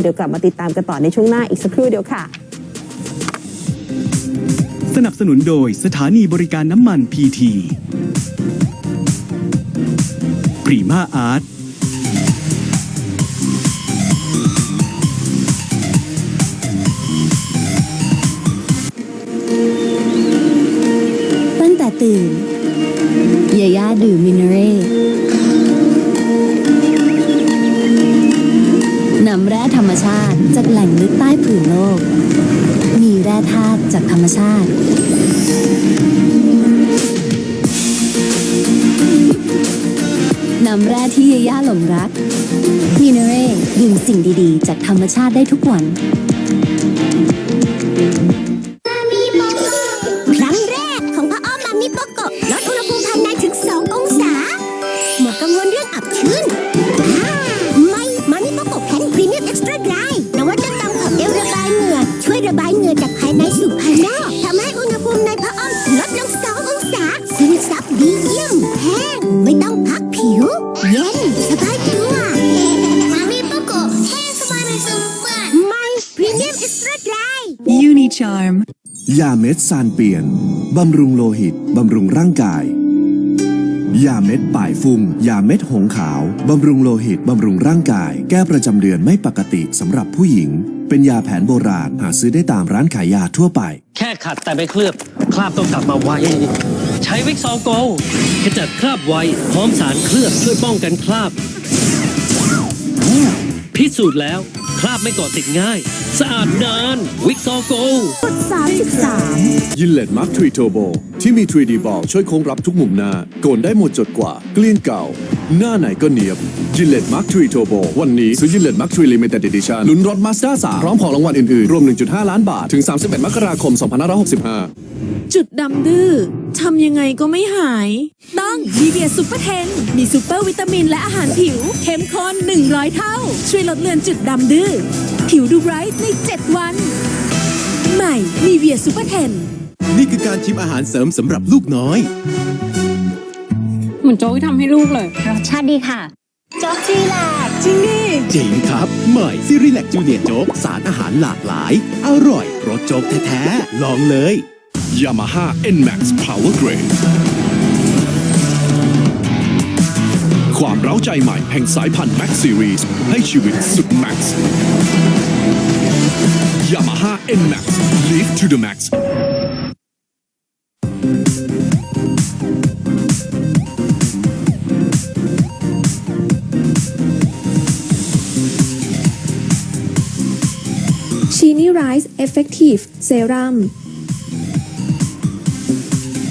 เดี๋ยวกลับมาติดตามกันต่อในช่วงหน้าอีกสักครู่เดียวค่ะ สนับสนุนโดยสถานีบริการน้ำมันพีทีพรีมาอาร์ตตั้งแต่ตื่นยาย่าดื่มมินเร่ นำแร่ธรรมชาติจากแหล่งลึกใต้ผืนโลก มีแร่ธาตุจากธรรมชาติ นำแร่ที่ยาย่าหลงรัก มินเร่ดื่มสิ่งดีๆ จากธรรมชาติได้ทุกวัน ครั้งแรกของพ่ออ้อมมามิโปโกะลดอุณหภูมิภายในถึง 2 องศา หมดกังวลเรื่องอับชื้น มเอ็กซ์ตร้าไดรนวัตกรรมของเอลระบายเหงื่อช่วยระบายเหงื่อจากภายในสู่ภายนอกทำให้อุณหภูมิในพ่ออ้อมลดลง2องศาซึมซับดีเยี่ยมแห้งไม่ต้องพักผิว เย็นสบายตัวมามิโปโกะแห้งสบายไม่ซึมเปื้อนไม่พรีเมียมเอ็กซ์ตร้าไดร Unicharm ยาเม็ดซานเปียนบำรุงโลหิตบำรุงร่างกาย ยาเม็ดป่ายฟุ้ง ยาเม็ดหงขาว บำรุงโลหิต บำรุงร่างกาย แก้ประจำเดือนไม่ปกติสำหรับผู้หญิง เป็นยาแผนโบราณ หาซื้อได้ตามร้านขายยาทั่วไป แค่ขัดแต่ไม่เคลือบ คราบต้องกลับมาไวใช้วิกซอโกลขจัดคราบไวพร้อมสารเคลือบช่วยป้องกันคราบ พิสูจน์แล้ว คราบไม่เกาะติดง่าย สะอาดนาน วิกซอโกล ยินเลตมาร์คทรีโทโบที่มี 3D บอลช่วยโค้งรับทุกมุมหน้า โกนได้หมดจดกว่า เกลี้ยงเก่า หน้าไหนก็เนียบยินเลตมาร์คทรีโทโบวันนี้ซื้อยินเลตมาร์คทรีลิมิเต็ดเอดิชั่นลุ้นรถมาสด้า3พร้อมของรางวัลอื่นๆ รวม 1.5 ล้านบาท ถึง 31 มกราคม 2565 จุดดำดื้อทำยังไงก็ไม่หาย ต้องดีเบียซูเปอร์เทน มีซูเปอร์วิตามินและอาหารผิว เข้มข้น 100 เท่า ช่วยลดเลือนจุดดำดื้อ ผิวดูไบรท์ใน 7 วัน ใหม่นีเวียซูเปอร์เทน นี่คือการชิมอาหารเสริมสำหรับลูกน้อย เหมือนโจ๊กที่ทำให้ลูกเลย รสชาติดีค่ะจ๊อกซีแลกจริงดิจริงครับใหม่ซิริแลกจูเนียโจ๊กสารอาหารหลากหลาย อร่อยรสโจ๊กแท้ๆลองเลย Yamaha NMAX Power Grade ความเร้าใจใหม่แห่งสายพันธุ์ Max Series ให้ชีวิตสุด Max Yamaha NMAX Live to the Max ชีนี่ไรซ์เอฟเฟกตีฟเซรั่ม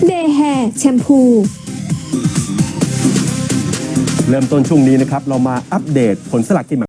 เดย์แฮร์แชมพูเริ่มต้นช่วงนี้นะครับ เรามาอัปเดตผลสลักกินแบ่